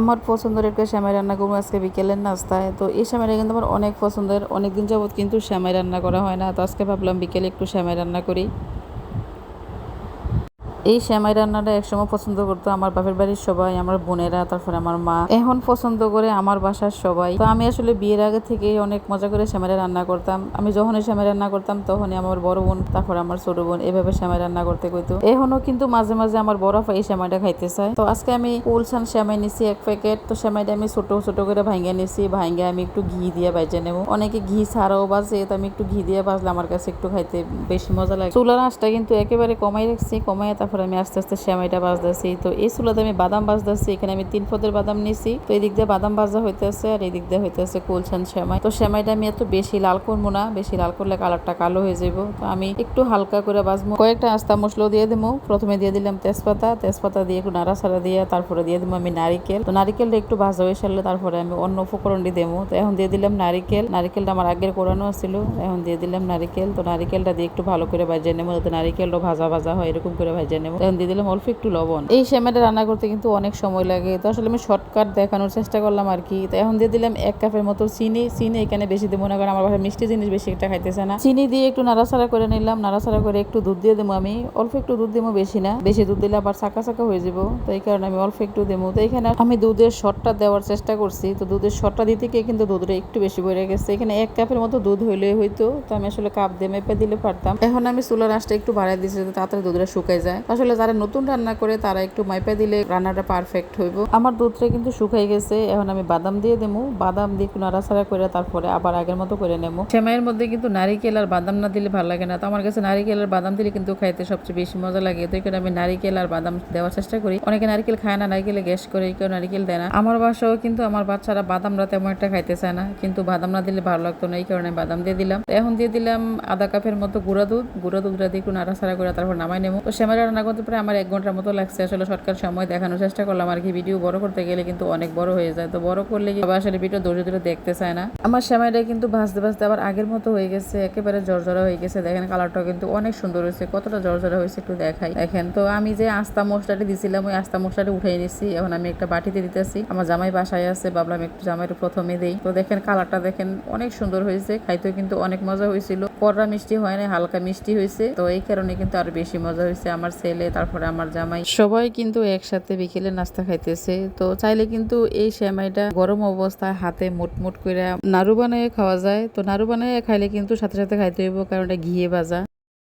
আমার পছন্দের একটা শ্যামাই রান্না করব আজকে বিকেলের নাস্তায়। তো এই শ্যামাইটা কিন্তু আমার অনেক পছন্দের, অনেকদিন যাবত কিন্তু শ্যামাই রান্না করা হয় না। তো আজকে ভাবলাম বিকেলে একটু শ্যামাই রান্না করি। এই শ্যামাই রান্নাটা একসময় পছন্দ করতো আমার বাপের বাড়ির সবাই, আমার বোনেরা, তারপরে আমার মা। এখন পছন্দ করে আমার বাসার সবাই। তো আমি আসলে বিয়ের আগে থেকেই অনেক মজা করে শ্যামাই রান্না করতাম। আমি যখনই শ্যামাই রান্না করতাম তখনই আমার বড় বোন, তারপর আমার ছোট বোন এভাবে শ্যামাই রান্না করতে কইতো। এখনও কিন্তু মাঝে মাঝে আমার বড় এই শ্যামাইটা খাইতে চায়। তো আজকে আমি কুলসান শ্যামাই নিছি এক প্যাকেট। তো শ্যামাইটা আমি ছোট ছোট করে ভাঙ্গা নিছি। ভাঙ্গা আমি একটু ঘি দিয়ে বাজে নেব। অনেকে ঘি ছাড়াও বাজে, তো আমি একটু ঘি দিয়ে বাজলে আমার কাছে একটু খাইতে বেশি মজা লাগে। চুলার আঁচটা কিন্তু একেবারে কমাই রাখছি। কমাই তারপর আমি আস্তে আস্তে শ্যামাইটা বাজতেছি। তো এই চুলাতে আমি বাদাম বাজতেছি, এখানে আমি তিন পদের বাদাম নিছি। তো এই দিক দিয়ে বাদাম ভাজা হইতেছে আর এই দিক দিয়ে হইতেছে কুলছান শ্যামাই তো শ্যামাইটা আমি এত বেশি লাল করব না, বেশি লাল করলে কালারটা কালো হয়ে যাব তো আমি একটু হালকা করে বাজবো কয়েকটা আস্তা মশলা দিয়ে দেবো প্রথমে দিয়ে দিলাম তেজপাতা। তেজপাতা দিয়ে একটু নাড়াচাড়া দিয়ে তারপরে দিয়ে দেবো আমি নারিকেল। তো নারিকেলটা একটু ভাজা হয়ে সারলে তারপরে আমি অন্য উপকরণটি দেবো। তো এখন দিয়ে দিলাম নারিকেল। নারিকেলটা আমার আগের কোরানো ছিল এখন দিয়ে দিলাম নারিকেল। তো নারিকেলটা দিয়ে একটু ভালো করে ভাজিয়ে নেব। যাতে নারিকেলটা ভাজা ভাজা হয়, এরকম করে ভাজিয়ে নেব। দিয়ে দিলাম অল্প একটু লবণ। এই শ্যামাটা রান্না করতে কিন্তু অনেক সময় লাগে। তো আসলে আমি শর্টকাট দেখানোর চেষ্টা করলাম আর কি। তো এখন দিয়ে দিলাম এক কাপের মতো চিনি। চিনি এখানে বেশি দেবো না, কারণ আমার বাসায় মিষ্টি জিনিস বেশি একটা খাইতেছে না। চিনি দিয়ে একটু নাড়াচাড়া করে নিলাম। নাড়াচাড়া করে একটু দুধ দিয়ে দেবো আমি। অল্প একটু দুধ দেবো বেশি না। বেশি দুধ দিলে আবার চাকা চাকা হয়ে যাব। তো এই কারণে আমি অল্প একটু দেবো। তো এখানে আমি দুধের শটটা দেওয়ার চেষ্টা করছি। তো দুধের শটটা দিতে গিয়ে কিন্তু দুধটা একটু বেশি বেড়ে গেছে। এখানে এক কাপের মতো দুধ হইলে হইতো। তো আমি আসলে কাপ দিয়ে মেপে দিলে পারতাম। এখন আমি চুলার আঁচটা একটু বাড়াই দিয়েছি তাড়াতাড়ি দুধটা শুকাই যায়। আসলে যারা নতুন রান্না করে, তারা একটু মাইপা দিলে রান্নাটা পারফেক্ট হইব। আমার দুধটা কিন্তু শুকাই গেছে, এখন আমি বাদাম দিয়ে দেবো। বাদাম দিয়ে একটু নাড়াচাড়া করে তারপরে আবার আগের মতো করে নেব। সেমাইয়ের মধ্যে কিন্তু নারিকেল আর বাদাম না দিলে ভালো লাগে না। তো আমার কাছে নারিকেল আর বাদাম দিলে কিন্তু খাইতে সবচেয়ে বেশি মজা লাগে। তো এখানে আমি নারিকেল আর বাদাম দেওয়ার চেষ্টা করি। অনেকে নারিকেল খায় না, নারিকেলে গ্যাস করে, কেউ নারিকেল দেয় না। আমার বাসাও কিন্তু আমার বাচ্চারা বাদামরা তেমন একটা খাইতে চায় না। কিন্তু বাদাম না দিলে ভালো লাগতো না, এই কারণে বাদাম দিয়ে দিলাম। এখন দিয়ে দিলাম আধা কাপের মতো গুঁড়া দুধ। গুঁড়া দুধটা দিয়ে একটু নাড়াচাড়া করে তারপর নামাই নেব। তো সেমাই করতে পারে আমার এক ঘণ্টার মতো লাগছে। আসলে শর্টকাট সময় দেখানোর চেষ্টা করলাম আর কি। ভিডিও বড় করতে গেলে কিন্তু অনেক বড় হয়ে যায়। তো বড় করলে কি আসলে ভিডিও ধৈর্য ধরে দেখতে চায় না। আমার সেমাইটা কিন্তু ভাজতে ভাজতে আবার আগের মতো হয়ে গেছে। একেবারে জর্জরা হয়ে গেছে। দেখেন কালারটাও কিন্তু অনেক সুন্দর হয়েছে। কতটা জর্জরা হয়েছে একটু দেখাই। দেখেন তো আমি যে আস্তা মশলাটি দিছিলাম, ওই আস্তা মশলাটি উঠাই নিছি এখন আমি একটা বাটিতে দিতেছি। আমার জামাই বাসায় আছে। ভাবলাম একটু জামাইটা প্রথমে দেই। তো দেখেন কালারটা দেখেন অনেক সুন্দর হয়েছে। খাইতেও কিন্তু অনেক মজা হয়েছিল। কড়া মিষ্টি হয় না হালকা মিষ্টি হয়েছে। তো এই কারণে কিন্তু আর বেশি মজা হয়েছে আমার ছেলে, তারপরে আমার জামাই। সবাই কিন্তু একসাথে বিকেলে নাস্তা খাইতেছে। তো চাইলে কিন্তু এই সেমাইটা গরম অবস্থায় হাতে মুটমুট করে নাড়ু বানায় খাওয়া যায়। তো নাড়ু বানায় খাইলে কিন্তু সাথে সাথে খাইতে হইব, কারণ এটা ঘিয়ে ভাজা।